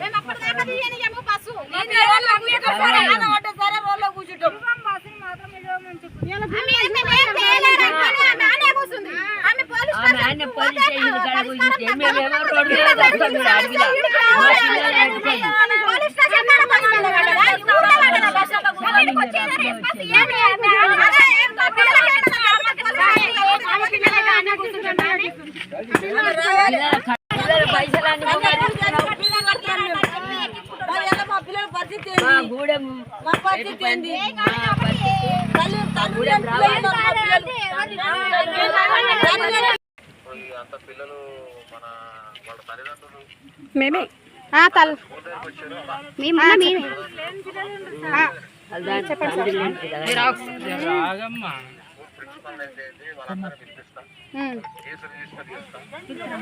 మేము అప్పటిదాకా తీయనియ్యము బస్సు. నేను రోడ్లో కూర్చుంటాం. సరే, ఆన ఒకటేసారి రోడ్లో కూర్చుంటాం. ఆమె ఏమీ ఏం చేయలేదు అనుకోని ఆమె ఆనే కూర్చుంది. ఆమె పోలీస్ స్టేషన్కి పోతే పరిష్కారం ఆమె పోలీస్ స్టేషన్ కాడ బస్సు వెళ్ళగలదా? ఈ ఊర్లో వెళ్ళగలదా బస్సు? వీడికి వచ్చి రెస్పాన్స్ ఇయ్యండి. అదే ఏం పిల్లలకి ఏం ఆమె పిల్లలకి ఆనే కూర్చుంటున్నాడు. అంత పిల్లలు మన వాళ్ళ తల్లిదండ్రులు మేమే. ఆ, తల్. మేము మేమే ఆ, ప్రిన్సిపల్ అయితే వాళ్ళందరూ పిలిపిస్తాం ఉమ్, కేసులు రిజిస్టర్ చేస్తాం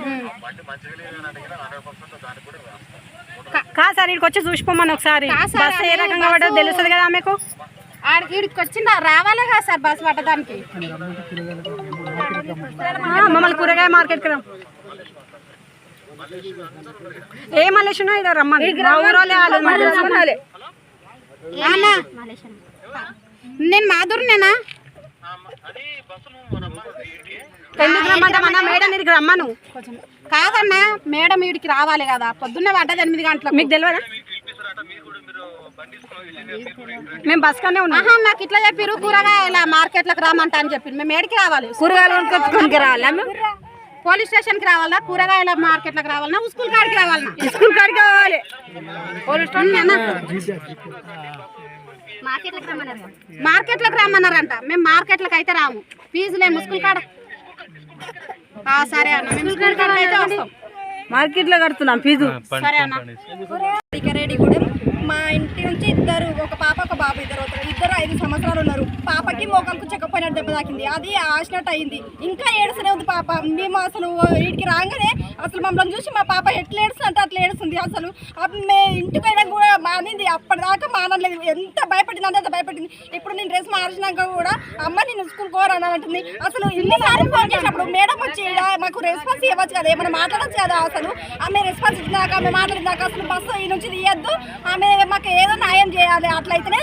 ఉమ్. బండి మంచిగా లేదని అడిగినా హండ్రెడ్ పర్సెంట్ దానికి కూడా వేస్తాం కా- సార్ ఇక్కడికి వచ్చి చూసిపోమని ఒకసారి. బస్సు ఏ రకంగా పడదో తెలుస్తుంది కదా ఆమెకు? వీడికి వచ్చిందా రావాలే కదా సార్ బస్సు పట్టడానికి. మమ్మల్ని కూరగాయ మార్కెట్కి రా. ఏ మలేషనో ఇదో రమ్మని. నేను మాధురినేనా అది బస్సులు మన వీడికి ఎందుకు రమ్మంటే మన మేడం ఇక్కడికి రమ్మను? కాదన్నా మేడం వీడికి రావాలి కదా. పొద్దున్నే పడ్డది ఎనిమిది గంటలకు. మీకు తెలియదా మేము బస్ కనే ఉన్నాం. ఆహా నాకు ఇట్లా చెప్పిరు కూరగాయల మార్కెట్లకు రామంట అని చెప్పి మేము ఏడికి రావాలి? కూరగాయలు రావాలా పోలీస్ స్టేషన్కి రావాలా కూరగాయల మార్కెట్లకు రావాలన్నా స్కూల్ కాడికి రావాలన్నా స్కూల్ కాడికి కావాలి. పోలీస్ స్టేషన్ మార్కెట్లకు రమ్మన్నారంట. మేము మార్కెట్లకు అయితే రాము. ఫీజులే స్కూల్ కాడ? ఆ, సరే అన్న. మేము స్కూల్ కాడ అయితే వస్తాం. మార్కెట్లో కడుతున్నాం ఫీజు. సరే అన్న. మా ఇంటి నుంచి ఇద్దరు ఒక పాప ఒక బాబు ఇద్దరు అవుతారు. ఇద్దరు ఐదు సంవత్సరాలు ఉన్నారు. పాపకి మోకాలకు చెక్కపోయినట్టు దెబ్బ తాకింది. అది ఆసినట్టు అయింది. ఇంకా ఏడుస్తూనే ఉంది పాప. మేము అసలు వీటికి రాగానే అసలు మమ్మల్ని చూసి మా పాప ఎట్లా ఏడుస్తుంది అంటే అట్లా ఏడుస్తుంది అసలు. మే ఇంటికి అయినా కూడా మానింది. అప్పటిదాకా మానలేదు. ఎంత భయపడింది అంటే అంత భయపడింది. ఇప్పుడు నేను డ్రెస్ మార్చినాక కూడా అమ్మ నేను స్కూల్ కోరని అంటుంది. అసలు ఇన్నిసార్లు ఫోన్ చేసినప్పుడు మేడం వచ్చి మాకు రెస్పాన్స్ ఇవ్వచ్చు కదా ఏమైనా మాట్లాడచ్చు కదా అసలు. ఆమె రెస్పాన్స్ ఇచ్చినాక ఆమె మాట్లాడినాక అసలు బస్సు ఈ నుంచి తీయద్దు. ఆమె మాకు ఏదో న్యాయం చేయాలి అట్లయితేనే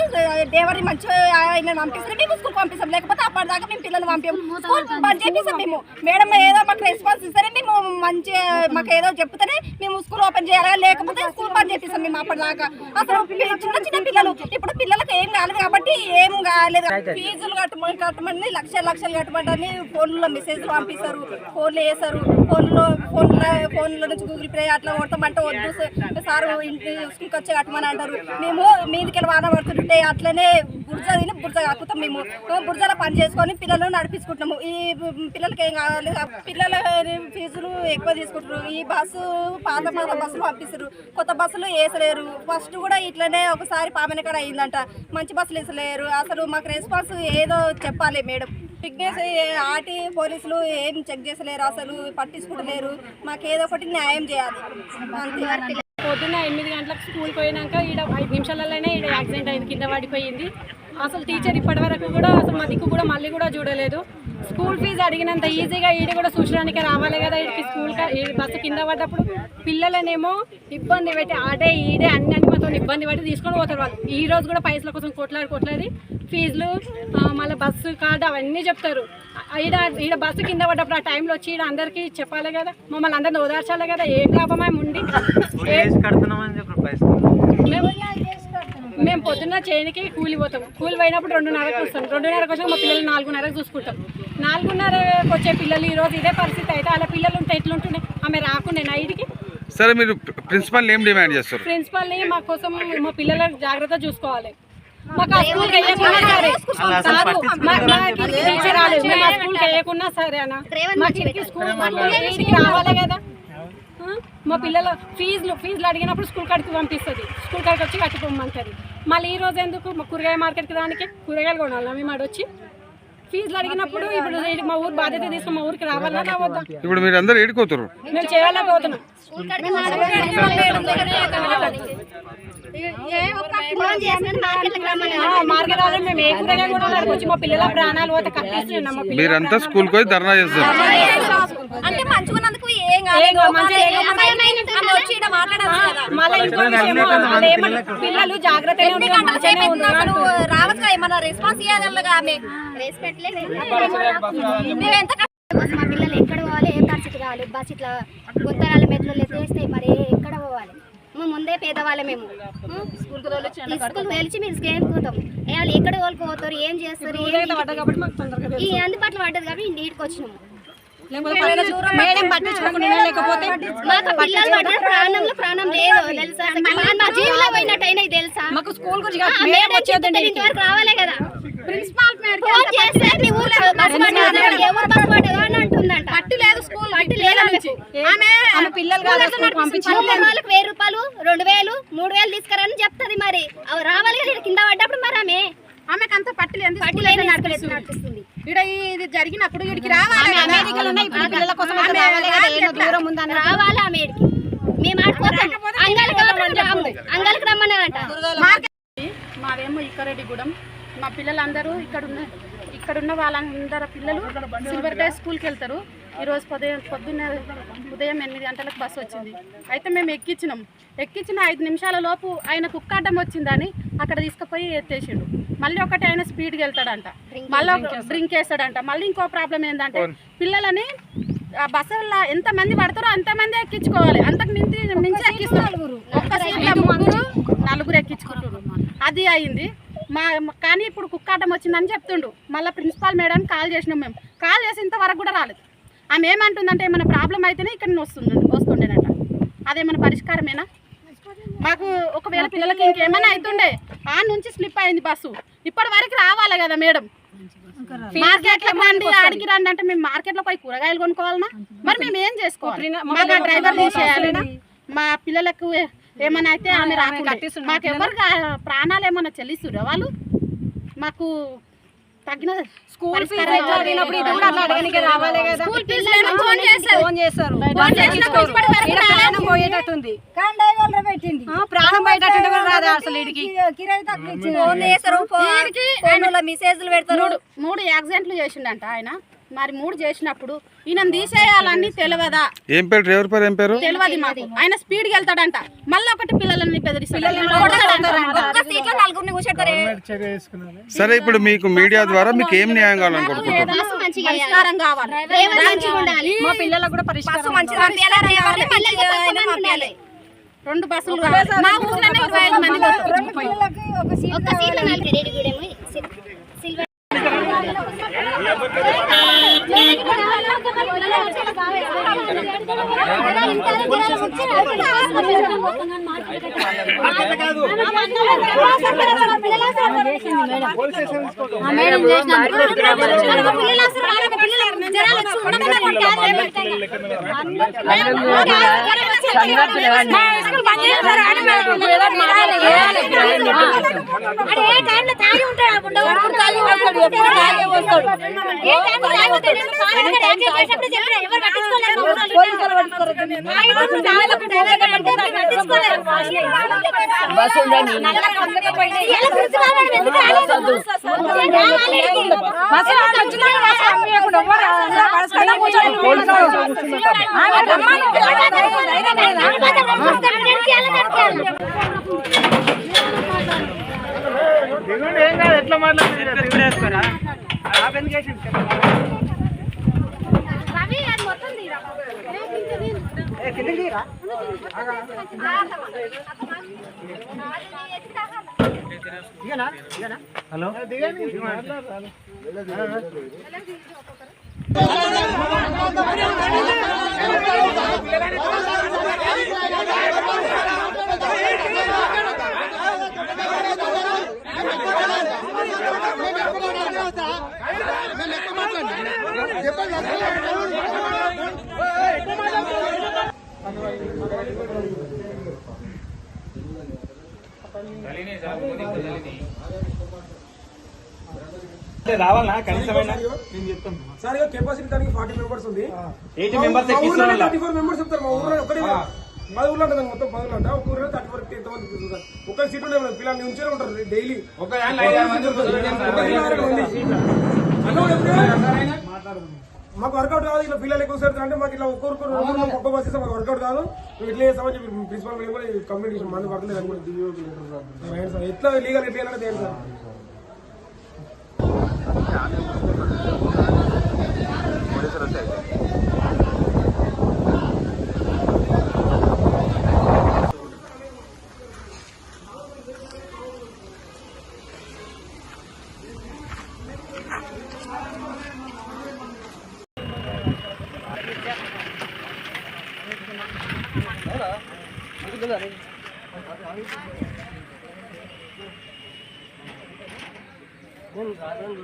దేవరి మంచి ఆయన పంపిస్తే మేము స్కూల్ పంపిస్తాం. లేకపోతే అప్పటిదాకా మేము పిల్లలు పంపించాం స్కూల్ బంద్ చేపిస్తాం మేము. మేడం ఏదో మాకు రెస్పాన్స్ ఇస్తేనే మేము మంచి మాకు ఏదో చెప్తేనే మేము స్కూల్ ఓపెన్ చేయాలి? లేకపోతే స్కూల్ బంద్ చేపిస్తాం మేము అప్పటిదాకా. అసలు చిన్న చిన్న పిల్లలు. ఇప్పుడు పిల్లలకు ఏం కాలేదు కాబట్టి ఏం కాలేదు. ఫీజులు కట్టమని కట్టమని లక్షలు లక్షలు కట్టమని ఫోన్లో మెసేజ్లు పంపిస్తారు. ఫోన్లు వేస్తారు. ఫోన్లో ఫోన్లో ఫోన్లో నుంచి గూగుల్ పే అట్లా కొడతామంటే వద్దు సార్- ఇంటి స్కూల్కి వచ్చి కట్టమని అంటారు. మేము మీదికి వాన పడుతుంటే అట్లనే బుర్జ తిని బుర్జ కాకుతాం మేము బుర్జలో పని చేసుకొని పిల్లలను నడిపించుకుంటున్నాము. ఈ పిల్లలకి ఏం కావాలి? పిల్లల ఫీజులు ఎక్కువ తీసుకుంటున్నారు. ఈ బస్సు పాత పాత బస్సులు పంపిస్తారు కొత్త బస్సులు వేసలేరు. ఫస్ట్ కూడా ఇట్లనే ఒకసారి పామెనకడ అయిందంట. మంచి బస్సులు వేసలేరు. అసలు మాకు రెస్పాన్స్ ఏదో చెప్పాలి మేడం. ఫిట్నెస్ ఆటి పోలీసులు ఏం చెక్ చేసలేరు. అసలు పట్టించుకుంటలేరు. మాకు ఏదో ఒకటి న్యాయం చేయాలి. అంతే. పొద్దున్న ఎనిమిది గంటలకు స్కూల్ పోయినాక ఈడ ఐదు నిమిషాలలోనే ఈడ యాక్సిడెంట్ అయింది కింద పడిపోయింది. అసలు టీచర్ ఇప్పటి వరకు కూడా అసలు మా దిక్కు కూడా మళ్ళీ కూడా చూడలేదు. స్కూల్ ఫీజు అడిగినంత ఈజీగా ఈడ కూడా చూసడానికి రావాలి కదా ఈడికి స్కూల్ ఈ బస్సు కింద పడ్డప్పుడు. పిల్లలనేమో ఇబ్బంది పెట్టి ఆడే ఈడే అన్ని అన్ని మొత్తం ఇబ్బంది పెట్టి తీసుకొని పోతారు వాళ్ళు. ఈ రోజు కూడా పైసల కోసం కొట్లాడి కొట్లాడి ఫీజులు మళ్ళీ బస్సు కార్డు అవన్నీ చెప్తారు. ఈడ ఈడ బస్సు కింద పడ్డప్పుడు ఆ టైంలో వచ్చి ఈడ అందరికీ చెప్పాలి కదా. మమ్మల్ని అందరిని ఓదార్చాలి కదా. ఏం లాభమే ఉండి? మేము మేము పొద్దున్న చేయనికి కూలి పోతాం కూలి పోయినప్పుడు రెండున్నరకు వస్తాం. రెండున్నరకు వచ్చాక మా పిల్లలు నాలుగున్నరకు చూసుకుంటాం. నాలుగున్నరకు వచ్చే పిల్లలు ఈ రోజు ఇదే పరిస్థితి అయితే అలా పిల్లలు ఉంటే ఎట్లుంటుండే? ఆమె రాకుండా నైట్కి. సరే మీరు ప్రిన్సిపల్ ఏం డిమాండ్ చేస్తారు? ప్రిన్సిపల్ని మా కోసం మా పిల్లలను జాగ్రత్త చూసుకోవాలి. మాకు ఆ స్కూల్కి వేయకున్నా సరే. కాదు, మా- మాకు టీచర్ రాలేదు మేము ఆ స్కూల్కి వేయకున్నా సరే అన్న. మాకు ఇంటికి స్కూల్ ఇంటికి రావాలి కదా? మా పిల్లల ఫీజులు ఫీజులు అడిగినప్పుడు స్కూల్ కాడికి పంపిస్తుంది. స్కూల్ కాడికి వచ్చి కట్టుకోమంటుంది మళ్ళీ ఈ రోజు ఎందుకు? మా కూరగాయ మార్కెట్కి దానికి కూరగాయలు కొనాలి మేము ఆడొచ్చి ఫీజులు అడిగినప్పుడు ఇప్పుడు మా ఊరు బాధ్యత తీసుకుని మా ఊరికి రావాలా రావద్దా? ఇప్పుడు మీరు అందరు ఏడుకోతారు మేము చేయాలపోతున్నాం మార్కెట్ రావాలి మేము ఏ కూరగాయ కొనాలి వచ్చి మా పిల్లల ప్రాణాలు పోతే కట్టేస్తున్నాం మా పిల్లల మీరంతా స్కూల్కి పోయి ధర్నా చేస్తారు. అంటే మంచుకున్నందుకు ఏం పిల్లలు. రావచ్చు ఏమన్నా రెస్పాన్స్ మేము ఎంత మా పిల్లలు ఎక్కడ పోవాలి? ఏ పరిస్థితి కావాలి? బస్ ఇట్లా గుంతరాల మెట్లు ఎత్తేస్తే మరి ఎక్కడ పోవాలి? మేము ముందే పేదవాళ్ళే మేము. స్కూల్కి తెలిసి మీరు స్కేలుకుంటాం వాళ్ళు ఎక్కడ తోలుకుపోతారు ఏం చేస్తారు. ఈ అందుబాటులో పడ్డది కాబట్టి ఇంటికి వచ్చినాము. లేకపోతే పట్టించుకో- మేడం పట్టించుకోకుండా లేకపోతే మాకు పిల్లలు పడ్డ ప్రాణంలో ప్రాణం లేదు తెలుసా? మా- మా జీవిలో పోయినట్టయినా ఇది తెలుసా? మాకు స్కూల్ గురించి రావాలే కదా. ప్రిన్సిపాల్ పట్టు లేదు స్కూల్ పట్టు లేదు. ఆమె పిల్లలు వాళ్ళకి వెయ్యి రూపాయలు రెండు వేలు మూడు వేలు తీసుకురని చెప్తుంది మరి. రావాలి కదా పడ్డప్పుడు మరి ఆమె? ఆమెకు అంత పట్టిలేదు పట్టు లేదు నడిపిస్తుంది. ఇక్కడ ఇది జరిగినప్పుడు ఇక్కడికి రావాలి ఆమె రావాలి మేము రాము అంగళకి రమ్మన్నారంట. మాదేమో ఇక్కరెడ్డిగూడెం. మా పిల్లలందరూ ఇక్కడ ఉన్న ఇక్కడ ఉన్న వాళ్ళందరూ పిల్లలు సిల్వర్ డే స్కూల్కి వెళ్తారు. ఈరోజు పొద్దున పొద్దున్న ఉదయం ఎనిమిది గంటలకు బస్సు వచ్చింది. అయితే మేము ఎక్కించినాం. ఎక్కించిన ఐదు నిమిషాల లోపు ఆయన కుక్క అడ్డం వచ్చిందని అక్కడ తీసుకుపోయి ఎత్తేసిండు. మళ్ళీ ఒకటి ఆయన స్పీడ్కి వెళ్తాడంట. మళ్ళీ డ్రింక్ వేస్తాడంట మళ్ళీ ఇంకో ప్రాబ్లం ఏంటంటే పిల్లలని ఆ బస్సుల్లో ఎంత మంది పడతారో అంతమంది ఎక్కించుకోవాలి. అంతకు మించి మించి ఎక్కిస్తారు ఒక్క సీట్లో ముగ్గురు నలుగురు ఎక్కించుకుంటారు అది అయింది. మా మా- కానీ ఇప్పుడు కుక్కాటం వచ్చిందని చెప్తుండు. మళ్ళీ ప్రిన్సిపాల్ మేడం కాల్ చేసినాం మేము. కాల్ చేసి ఇంతవరకు కూడా రాలేదు. ఆమె ఏమంటుందంటే ఏమైనా ప్రాబ్లం అయితేనే ఇక్కడ వస్తుంది వస్తుండేనట. అదేమైనా పరిష్కారమేనా? మాకు ఒకవేళ పిల్లలకి ఇంకేమైనా అవుతుండే ఆ నుంచి స్లిప్ అయింది బస్సు. ఇప్పటి వరకు రావాలి కదా మేడం. మార్కెట్లో రండి ఆడికి రండి అంటే మేము మార్కెట్లో పోయి కూరగాయలు కొనుక్కోవాలనా? మరి మేము ఏం చేసుకోవాలి ఆ డ్రైవర్ తీసేయాలి. మా పిల్లలకు ఏమైనా అయితే ఆమె రాకుండే. మాకు ఎవరు ప్రాణాలు ఏమైనా చెల్లిస్తురా వాళ్ళు? మాకు తగిన స్కూల్ పోయేటట్టుంది. ప్రాణం పోయేటట్టు రాదు అసలు ఫోన్ చేస్తారు. మెసేజ్లు పెడతారు. మూడు మూడు యాక్సిడెంట్లు చేసిండంట ఆయన. మరి మూడు చేసినప్పుడు ఈయన తీసేయాలని తెలియదా? ఏం పేరు? డ్రైవర్ పేరు ఏం పేరు? తెలియదు మాకు. ఆయన స్పీడ్కి వెళ్తాడంట మళ్ళీ ఒకటి పిల్లలని సరే ఇప్పుడు మీకు మీడియా ద్వారా మీకు ఏం న్యాయం కావాలనుకుంటున్నారు రెండు బస్సులు కావాలి. మా ఊర్లోనే ఇరవై ఐదు మంది పోతారు. ఒక్క సీట్లో నలుగురు రెడీ కూడా ఏ టైంలో తాగి ఉంటాడు వస్తాడు ఎప్పుడు తాగి వస్తాడు సాయంత్రం ఏం చేసేటప్పుడు చెప్పిన ఎవరు పట్టించుకోలేదు రవి అది రావాలనా? కనీసమైన? సార్ కెపాసిటీ దానికి ఫార్టీ మెంబర్స్ ఉంది. Eighty members thirty four members చెప్తారు మా ఒకటి పది ఊర్లో ఉంటుంది మొత్తం పది ఊర్లో ఉంటా. ఒక ఊర్లో థర్టీ ఫోర్ ఎంతమంది కూర్చుంటారు ఒక సీట్ ఉండే పిల్లలు ఉంచే ఉంటారు డైలీ. ఒక మాకు వర్కౌట్ కాదు ఇట్లా పిల్లలు ఎక్కువ సేపు అంటే మాకు ఇట్లా ఒక్కొక్కరు ఒక్క బస్ ఇస్తే మాకు వర్కౌట్ కాదు. ఇట్లా చేస్తామని చెప్పి ప్రిన్సిపల్ మేము కూడా కమ్యూనికేషన్ మంది పక్కలేదు అని కూడా. దిగి ఏంటి సార్? ఎట్లా లీగల్ ఎట్లా వెళ్ళాలి ఏంటి సార్? పోలీసులు వచ్చాయి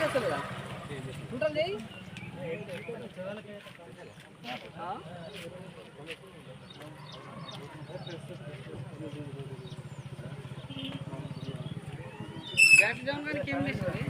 ఉంటుంది? బ్యాక్ డౌన్ కానీ ఏం చేసింది